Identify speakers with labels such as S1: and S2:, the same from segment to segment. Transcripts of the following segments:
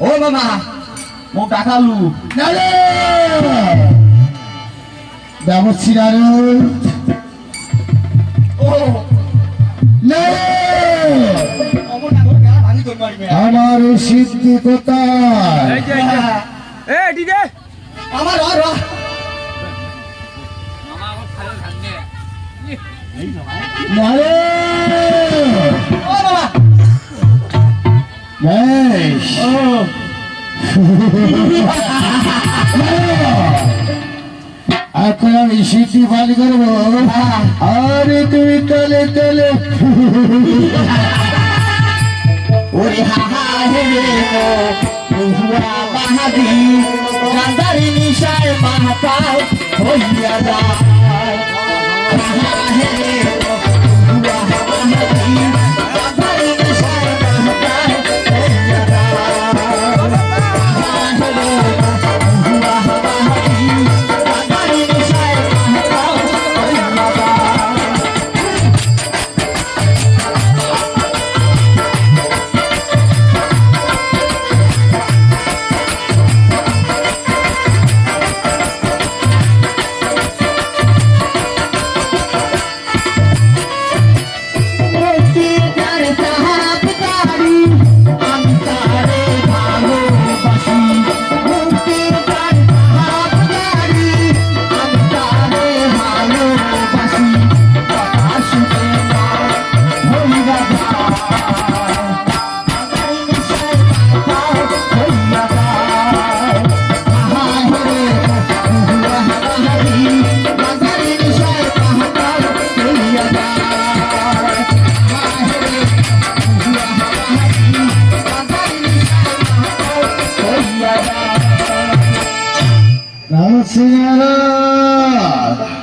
S1: ও মামা মো কাকালু
S2: নারে! ব্যবস্থি নারে
S1: ও।
S2: নারে! আমার সিদ্ধি কোথায়?
S3: এই হ্যাঁ। ডিজে!
S1: আমার আর
S2: এখন আমি সিদ্ধি পাল করব। আরে তুমি তলে তলে
S1: ওরে হাহা হে রে মো হুয়া বাহাদি গান্ধারি নিশায় মাহাতাও হইয়া যায়।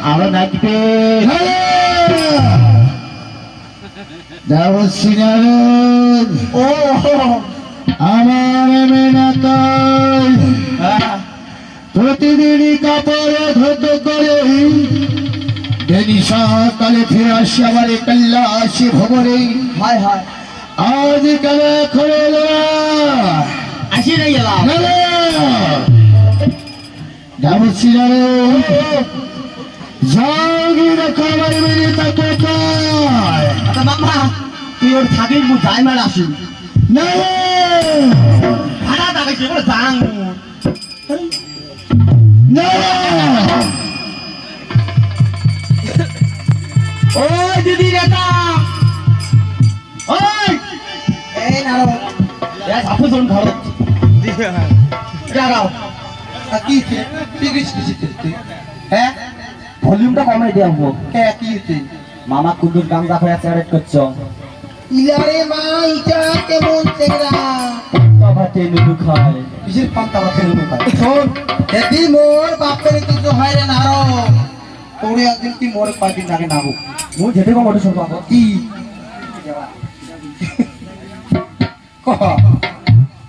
S1: আরও নাচবে।
S2: দেবশ্রীনারায়ণ
S1: ও
S2: আমার মেনাতাই প্রতিদিনই কাপড় ধুত করে দেনি সকালে ফিরে আসি আমার কাল্লা আসি ভবরে।
S1: হায় হায়।
S2: আজ কেন করে
S1: আসি নাই গেলাম
S2: দেবশ্রীনারায়ণ জাগি রাখো আমার মেনেতা কোথায়
S1: আচ্ছা মামা তুই ওর থাকিস মু যাই মার আসি
S2: না
S1: ভাড়া দাবে সে করে যাং
S2: না
S1: ওই দিদি রেটা ওই এই নারো এ সাপু জন ঘর জাগাও কি কি কি কি হ্যাঁ? ভলিউমটা কমে দেবো কে কি হচ্ছে মামা কুন্দুর করছ।
S4: ইলারে মা ইটা কেমন চেংরা
S1: পান্তা ভাতে নুডু খায়। কিসের পান্তা ভাতে নুডু খায়?
S4: শোন যদি মোর বাপের কিছু হয় রে নারো। তোরে একদিন কি মোর
S1: মু যেতে কম ওটা শুনব
S4: কি?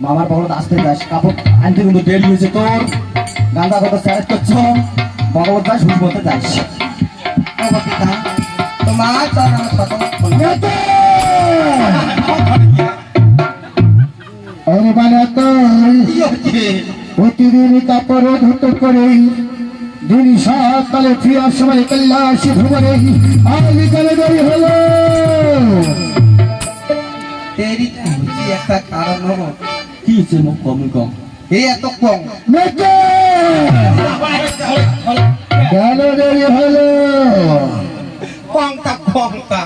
S1: মামার বড় আসতে যাস। কাপড় আনতে কিন্তু দেরি হয়েছে তোর। গান্দা কথা চ্যারেট করছ? ভগবত দাস হুস বলতে যাস।
S4: তোমার
S2: প্রতিদিন কাপড় ধুত করে দিন সকালে ফিরার সময় দেরি হলো।
S4: একটা কারণ হব
S1: কি হচ্ছে মোক কম কম?
S4: এই এত কম
S2: কেন হলো? কমটা কমটা